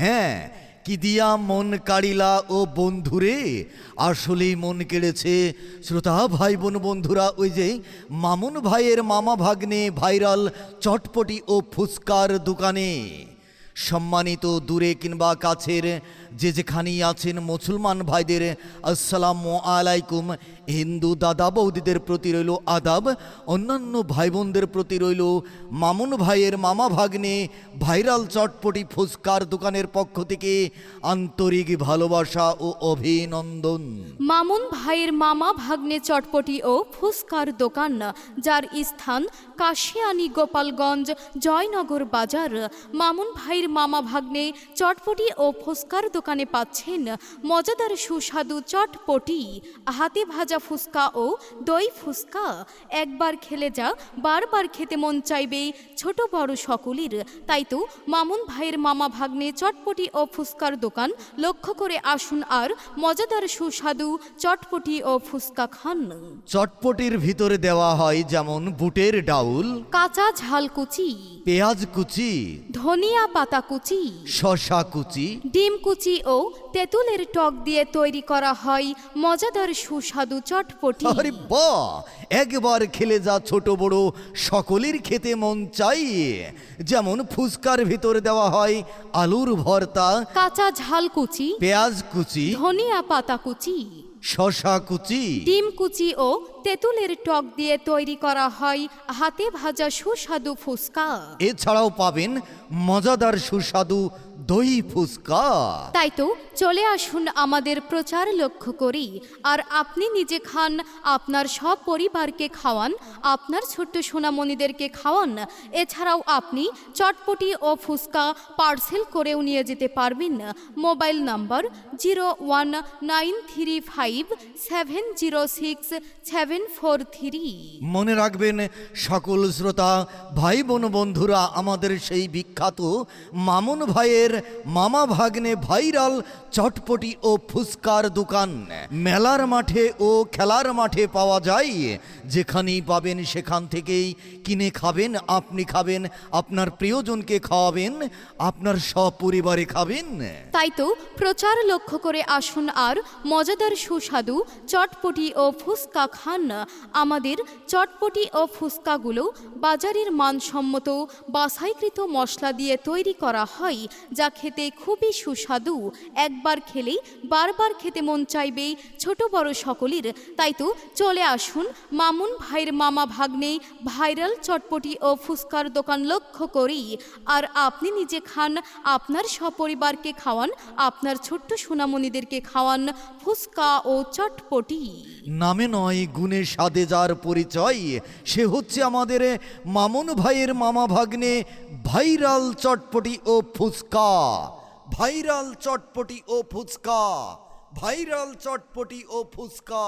হ্যাঁ কি দিয়া মন কাড়িলা ও বন্ধুরে? আসলেই মন কেড়েছে। শ্রোতা ভাই বোন বন্ধুরা, ওই যে মামুন ভাইয়ের মামা ভাগ্নে ভাইরাল চটপটি ও ফুচকার দোকানে। সম্মানিত দূরে কিংবা কাছের যে যেখানেই আছেন মুসলমান ভাইদের, আসসালামু আলাইকুম। হিন্দু দাদা বৌদিদের প্রতি রইল আদাব, অন্যান্য ভাই বোনদের প্রতি রইল মামুন ভাইয়ের মামা ভাগ্নে ভাইরাল চটপটি ফুচকার দোকানের পক্ষ থেকে আন্তরিক ভালোবাসা ও অভিনন্দন। মামুন ভাইয়ের মামা ভাগ্নে চটপটি ও ফুসকার দোকান, যার স্থান কাশিয়ানি গোপালগঞ্জ জয়নগর বাজার। মামুন ভাইয়ের মামা ভাগ্নে চটপটি ও ফুসকার দোকানে পাচ্ছেন মজাদার সুস্বাদু চটপটি। হাতে ভাজা ফুসকা ও দই ফুসকা। একবার খেলে যা বারবার খেতে মন চাইবে ছোট বড় সকলের। তাই তো মামুন ভাইয়ের মামা ভাগ্নে চটপটি ও ফুসকার দোকান লক্ষ্য করে আসুন আর মজাদার সুস্বাদু চটপটি ও ফুসকা খান। চটপটির ভিতরে দেওয়া হয় যেমন বুটের ডাউল কাঁচা ঝাল কুচি পেঁয়াজ কুচি ধনিয়া পাতা কুচি। শশা কুচি। ডিম কুচি ও তেঁতুলের টক দিয়ে তৈরি করা হয়। মজাদার সুস্বাদু চটপটি। আরে বাহ! একবার খেলে যা ছোট বড় সকলের খেতে মন চাই যেমন ফুচকার ভিতরে দেওয়া হয় আলুর ভর্তা কাঁচা ঝাল কুচি পেঁয়াজ কুচি ধনিয়া পাতা কুচি শশা কুচি। ডিম কুচি ও তেঁতুলের টক দিয়ে তৈরি করা হয়। হাতে ভাজা সুস্বাদু ফুসকা এছাড়াও পাবেন মজাদার সুস্বাদু দই ফুচকা। তাই তো চলে আসুন আমাদের প্রচার লক্ষ্য করি। আর আপনি নিজে খান আপনার সব পরিবারকে খাওয়ান আপনার ছোট্ট সোনামণিদেরকে খাওয়ান। এছাড়াও আপনি চটপটি ও ফুচকা পার্সেল করেও নিয়ে যেতে পারবেন। Mobile number zero one nine three five seven zero six seven four three. মনে রাখবেন সকল শ্রোতা ভাই বোন বন্ধুরা আমাদের সেই বিখ্যাত মামুন ভাইয়ের মামা ভাগ্নে ভাইরাল, চটপটি ও ফুচকার দোকান। মেলার মাঠে ও খেলার মাঠে পাওয়া যায়। যেখানেই পাবেন সেখান থেকেই কিনে খাবেন, আপনি খাবেন, আপনার প্রিয়জনকে খাওয়াবেন, আপনার সপরিবারে খাবেন। তাই তো প্রচার লক্ষ্য করে আসুন আর মজাদার সুস্বাদু চটপটি ও ফুসকা খান। আমাদের চটপটি ও ফুসকাগুলো বাজারের মানসম্মত, বাছাইকৃত মশলা দিয়ে তৈরি করা হয় যা খেতে খুবই সুস্বাদু, একবার খেলেই বারবার খেতে মন চাইবে ছোট বড় সকলের। তাই তো চলে আসুন, মামুন ভাইয়ের মামা ভাগ্নে ভাইরাল চটপটি ও ফুসকার দোকান লক্ষ্য করি আর আপনি নিজে খান, আপনার সপরিবারকে খাওয়ান, আপনার ছোট্ট সোনামণিদেরকে খাওয়ান ফুসকা ও চটপটি। নামে নয়, গুণে সাদে যার পরিচয়, সে হচ্ছে আমাদের মামুন ভাইয়ের মামা ভাগ্নে ভাইরাল চটপটি ও ফুচকা। ভাইরাল চটপটি ও ফুচকা ভাইরাল চটপটি ও ফুচকা